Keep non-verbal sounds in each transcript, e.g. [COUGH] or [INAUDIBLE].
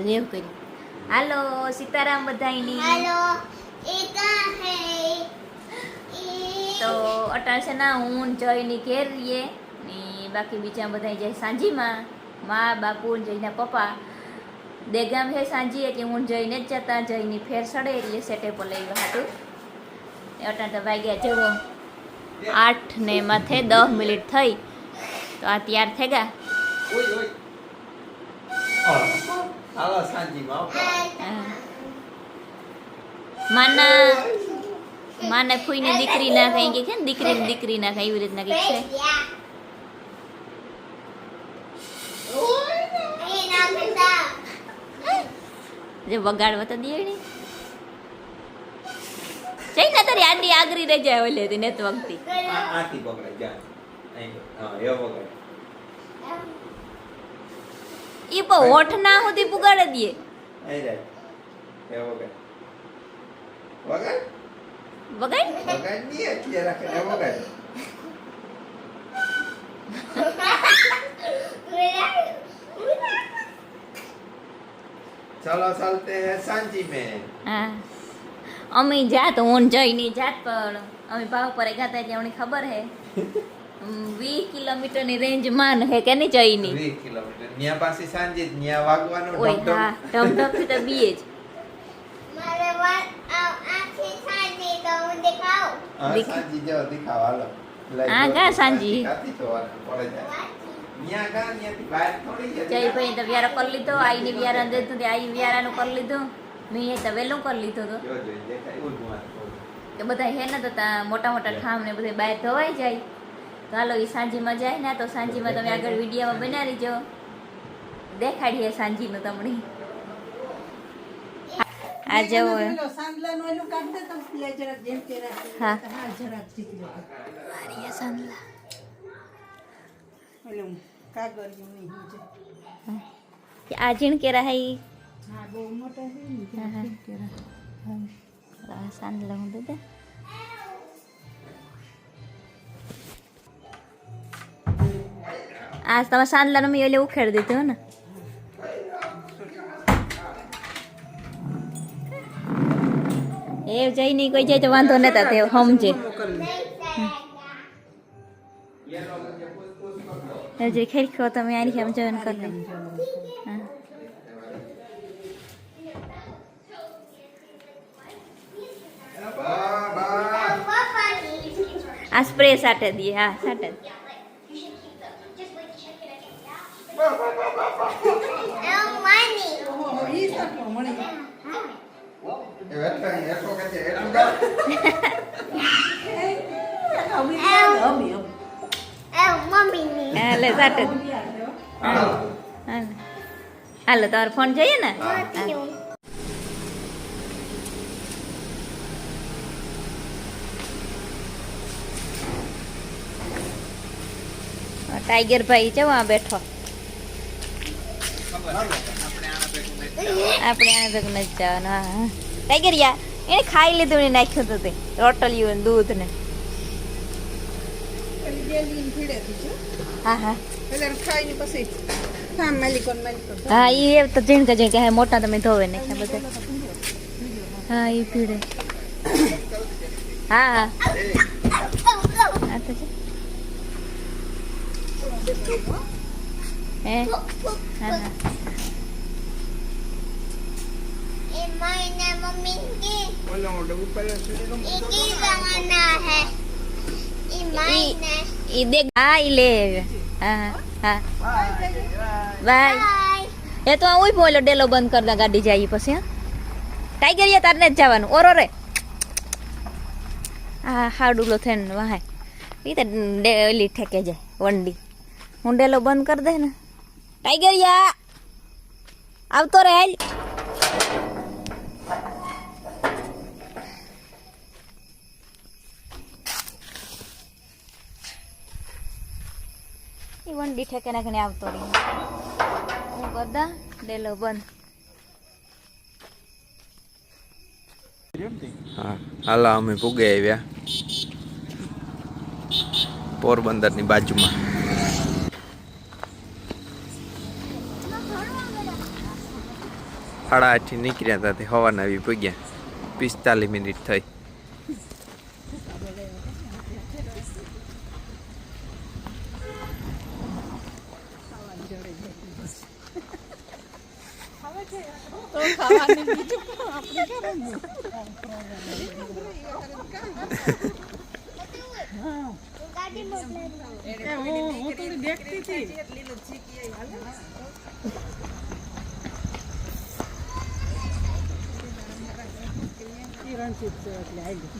એવું કર્યું. હાલો સીતારામ બધાયની હાલો એકા હે તો અટાણ છે ના હું જયની ઘેર રહીએ. ને બાકી બીજા બધાય જાય સાંજીમાં. મા બાપુ જઈને પપ્પા. દેગામ હે સાંજી એટલે હું જઈને જ જતા. જઈને ફેર સડે એટલે સેટે પર લઈ ગયો હતું અટાણ તો ગયા જવો આઠ ને માથે દસ મિનિટ થઈ. તો આ તૈયાર થઈ ગયા હાલો સાંજીમાં. માના માને ફૂઈને દીકરી ના કઈ કે છે ને દીકરી ને દીકરી ના કઈ એવી રીતના કંઈક છે જે વગાડવા તો દે ને જઈ ના તારી આડી આગરી રહી જાય ઓલે હતી નેત વખતી આથી પકડાય જા હા એવો પકડાય ઈ પણ હોઠ ના સુધી પુગાડે દે અહીં જાય. એ વગર વગર વગર વગર નહીં એટલે રાખે એ વગર ચલો ચલતે હે સાંજી મે. હા. અમે જાત ઓન જઈ ની જાત પણ અમે ભાવ પર ગયા એટલે અમને ખબર હે. વીસ કિલોમીટરની રેન્જમાં હે કે નહીં જઈની? 20 કિલોમીટર. ન્યા પાસે સાંજે ન્યા વાગવાનો ઓય હા ઢમ ઢમ ઢમથી તો બીએ જ હા, દીક- સાંજી જેવો દેખાવ હાલો. દેખાવ હા, જાઓ. ગા સાંજી. કાંથી જોવાનું પડે જાય. ન્યા ગા ન્યાથી બહાર થોડી જાય. જયભાઈ તો વ્યારા કરી લીધો આઈની વ્યારા દીધું તે આઈ વ્યારાનું કરી લીધું. મેં એ તો વહેલું કરી લીધું તો. જો જોઈ. કે બધા હે ને તો ત્યાં મોટા મોટા ઠામ ને બધે બહાર ધોવાઈ જાય. તો હાલો એ સાંજીમાં જાય ને તો સાંજીમાં તમે આગળ વિડીયોમાં બનાવી જો દેખાડીએ સાંજીનું તમને. આ જવો. હા. સાંદલા. જીણ કેરા હે. હા બહુ મોટા છે ને હા, હા. ઝીણ કેરા. આ સાંદલા હું દે. આ તમે સાંદલાનું મેં એટલે ઉખેડી દીધું ને એ નહીં કોઈ જાય તો વાંધો નતા તે સમજે જે ખેરખો તમે આની કેમ જોઈન કરી. આ સ્પ્રે સાટે દઈએ હા સાટે દે. ઓહો, ઈ સાટલો મળી એ હેઠો અહીં, હેઠો કે છે, હેઠું ગા. હવે યાદ, હવે, હવે. હા સાટે. હાલો. હાલો હાલો ફોન જોઈએ ને? ટાઈગર ભાઈ જવા બેઠો. આપણે આને ભેગું નથી જવાનું, હા ટાઈગર એને ખાઈ લીધું ને નાખ્યું હતું તે. ને દૂધ ને. હા હા. હા એ તો જીણ કે જીણ હા, મોટા તમે ધોવે ને બધા. હા એ પીડે. હા હા. આ હે? હા હા. ઈ દે હા ઈ લે. હા હા બાય. એ તો હું બોલો ડેલો બંધ કર દે ગાડી જાય ઈ પછી હા. ટાઈગર યા તારને જ જવાનું. ઓરો રે. હા હાડુલો થઈને વાહે. ઈ તો ઓલી ઠેકે જાય વંડી. હું ડેલો બંધ કરી દે ને. ટાઈગર યા આવતો રે હાલ ઈ વંડી ઠેકે નાખીને આવતો રહી. હું કરદા ડેલો બંધ. હા હાલો અમે પૂગે આવ્યા. પોરબંદરની બાજુમાં. સાડા આઠથી નીકળ્યા હતા તે હવાના આવી પગ્યા પિસ્તાલીસ મિનિટ થઈ. તો હા હું દેખતી હતી. કિરણજીત છે એટલે આવી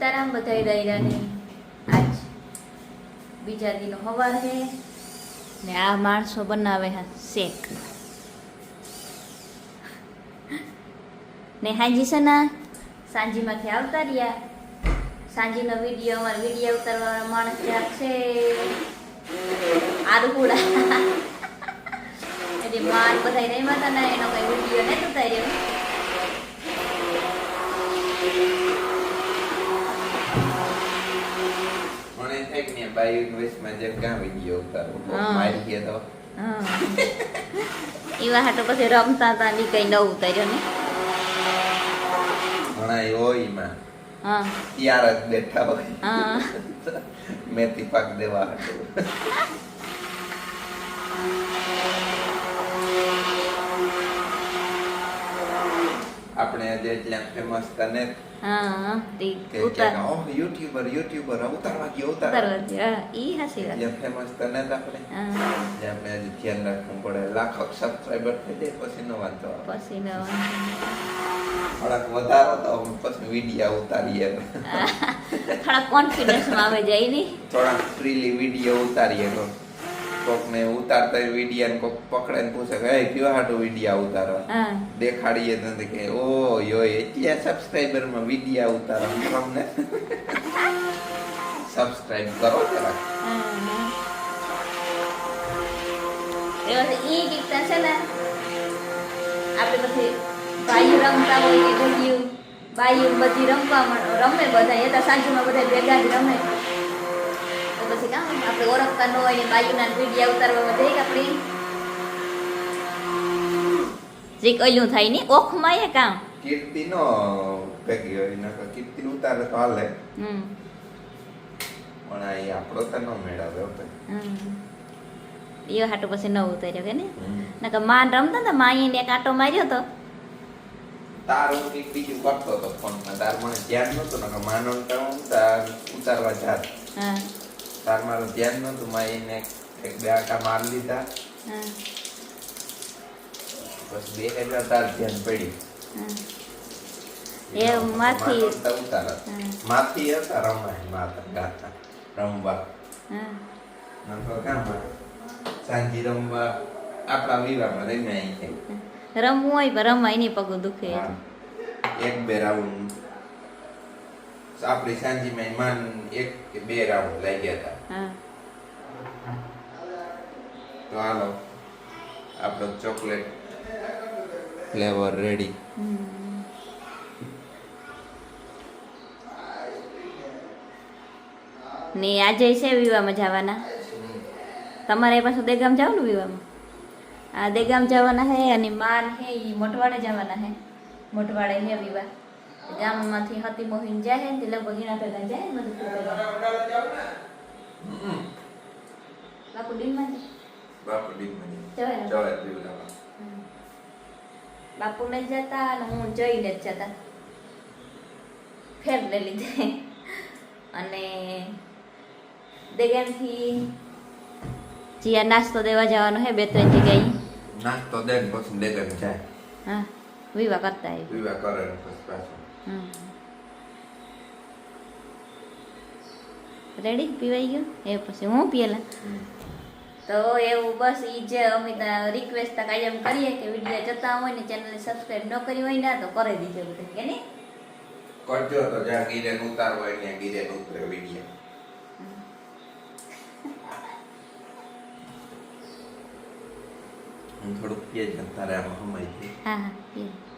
સીતારામ બધાય દાયરાને આજ બીજા દિનો હવાર છે ને આ માણસો બનાવે હા શેક. ને હાજી સના, સાંજીમાંથી આવતા રહ્યા. સાંજીનો વીડિયો, અમારો વીડિયો ઉતારવાનો માણસ જ્યાં છે આરુકુડા એટલે માન બધા નહીં હતા એનો કઈ વીડિયો નથી ઉતાર્યો. ને બાઈ ઇન્વેસ્ટમાં જે કાં વીડિયો ઉતારો. મારી ગયા તો. એવા હાટો પછી રમતા હતા ની કઈ ન ઉતાર્યો ને. ઘણા એ હોય એમાં. ત્યાર જ બેઠા હોય. મેથી પાક દેવા હતું આપણે જે એટલા ફેમસ તને હા તે ઉતાર કે યુટ્યુબર યુટ્યુબર ઉતારવા ગયો ઉતારવા ઉતારવા ઈ હાસી વાત. એટલે ફેમસ તને જ આપણે. જે આપણે હજી ધ્યાન રાખવું પડે. લાખો સબસ્ક્રાઇબર થઈ જાય પછી નો વાંધો પછી નો થોડાક વધારો તો પછી વીડિયો ઉતારીએ. થોડા કોન્ફિડન્સમાં આવે જાય નહીં થોડાક ફ્રીલી વીડિયો ઉતારીએ. તો કોકને ઉતારતા વિડિયા કોક પકડે ને પૂછે કે "એ કયો હાટો વિડિયા ઉતારો? દેખાડીએ તો કે ઓ યો એટલા સબસ્ક્રાઇબરમાં વિડિયા ઉતારો. તમને? [LAUGHS] સબસ્ક્રાઇબ કરો જરા ઈ ગીતના છે ને આપણે પછી રમતા હોય કે ભાઈઓ બધી રમવા રમે બધા એ તો સાંજમાં બધા ભેગા જ રમે. પછી કામ આપણે ઓળખતા ન હોય ને બાયુના વિડીયા ઉતારવામાં જઈ આપણે? જે કઈલું થાય ને ઓખમાં એ કામ. કીર્તિ નો ભેગી હોય ને કીર્તિ ઉતારે તો હાલે. હમ. પણ આ આપણો તો નો મેળાવે હો ભાઈ. હમ. એ હાટું પછી ન ઉતાર્યો કે ને. નકર માન રમતા ને માઈને એક આટો માર્યો તો. તારું એક બીજું કરતો હતો ફોનમાં. તાર મને ધ્યાન માનો ને તો ઉતારવા જાત. હા. તાર મારું ધ્યાન નતું માં એને એક બે આટા માર લીધા. બસ બે હજાર તાર ધ્યાન પડી એ માથી. માથી હતા રમાય માતા ગાતા રમવા. કામ સાંજી રમવા આપણા વિવાહમાં રમ્યા રમવું હોય પણ રમાય નહીં પગ દુખે. એક બે રાઉન્ડ આપણી સાંજી મહેમાન એક કે બે રાઉન્ડ લાગ્યા હતા. તો હાલો આપણો ચોકલેટ ફ્લેવર રેડી. ને આજે છે વિવાહમાં જવાના? તમારે પાછું દેગામ જાવ ને વિવાહમાં? આ દેગામ જવાના હે અને માન હે એ મોટવાડે જવાના હે. મોટવાડે હે વિવાહ. ગામમાંથી હતી મોહિન જાય ને લગભગ એના ભેગા જાય ને બધું. બાપુ છે બાપુ ડીમની જવાય? જવાય બાપુ. ને જતા અને હું જઈને જ જતા. ફેર લઈ લીધે. અને દેગામથી જીયા નાસ્તો દેવા જવાનો હે બે ત્રણ જગ્યાએ. નાસ્તો દે પછી ડેગન જાય. હા વિવાહ કરતા વિવાહ કરે પછી પાછું. રેડી પીવાઈ ગયું? એ પછી હું પીએલા? તો એવું બસ ઈ જે અમે રિક્વેસ્ટ કાયમ કરીએ કે વીડિયો જતા હોય ને ચેનલ સબસ્ક્રાઇબ ન કરી હોય ને તો કરી દીજો બધું. કે નહીં? કરજો તો જ્યાં ગીરે ઉતાર હોય ત્યાં ગીરે ઉતરે વીડિયો. હું થોડુંક પીએ આમાં સમય છે. હા હા પીએ.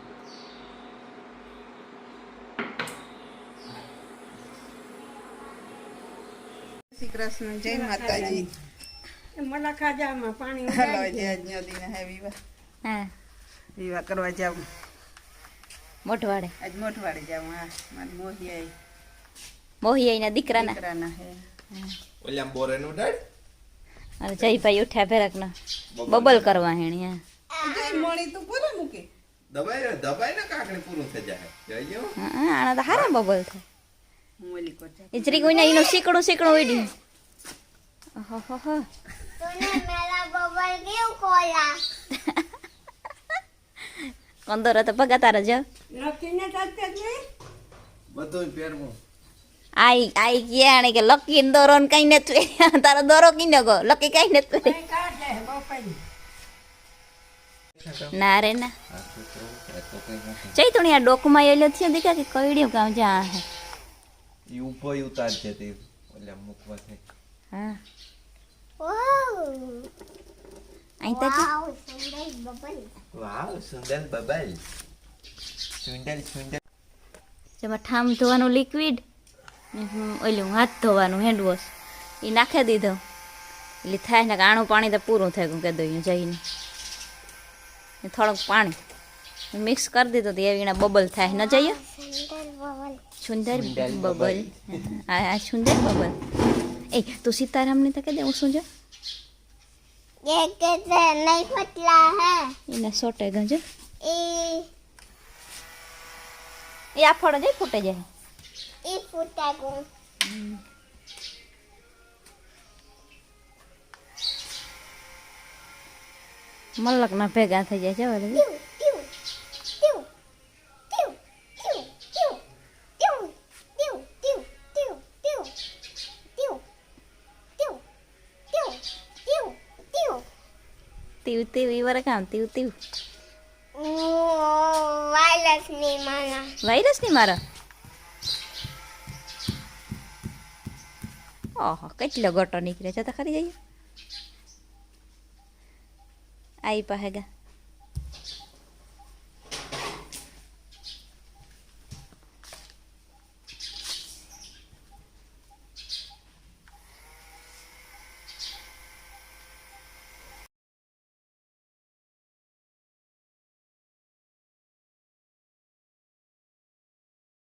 શ્રી કૃષ્ણ જય માતાજી. मला ખાજામાં પાણી હાલો જય દિન હે વિવાહ. હા. વિવાહ કરવા જાવ. મોઢવાડે. આજ મોઠવાડે જાવ હા. મારી મોહિયા મોહિયાઈના દીકરાના. દીકરાના હે. ઓલા બોરે નું અરે જયભાઈ ઉઠ્યા ફેરકના બબલ કરવા હેણી હા. જય મોણી તું પૂરો મૂકે. દબાઈ દબાઈ ને કાકડી પૂરું થઈ જાય. જોઈજો હા, આના તો હારા બબલ થાય. હું ઓલી કોટ એ જરી કોઈને એનો શીકડો શીકડો ઉડ્યો તને મેલા બબલ ગયું કોલા કંદોર તો ભગાતા રજો લકીને તક તક બધું પેરમો આઈ આઈ ક્યાં કે લકી દોરો ને કઈ નથી તારો દોરો કીને ગો લકી કઈ નથી ના રે ના ચૈતુણી આ ડોકમાં એલો થયો દીકા કે કઈડ્યું કામ જ્યાં ઈ ઊભો ઉતાર છે તે. એટલે મૂકવા છે હા અહીં તો વાવ સુંદર બબલ. સુંદર સુંદર જેમાં ઠામ ધોવાનું લિક્વિડ ઓલું હાથ ધોવાનું હેન્ડ વોશ એ નાખી દીધો. એટલે થાય ને આણું પાણી તો પૂરું થાય કે દઉં જઈને. થોડોક પાણી. મિક્સ કરી દીધું તો એવી બબલ થાય. ન જઈએ? સુંદર બબલ આ સુંદર બબલ એ તો સીતારામને તો કહી દે શું જો એના સોટે ગંજ એ આ ફળો જાય ફૂટે જાય એ ફૂટા ગું મલકના ભેગા થઈ જાય છે ఇవ్వు ఇవ్వరకాంతి ఇవ్వు વાયરસની મારા. ઓહો કેટલો ગોટો નીકળ્યો છે તો ખરી જઈએ. આવી પહેગા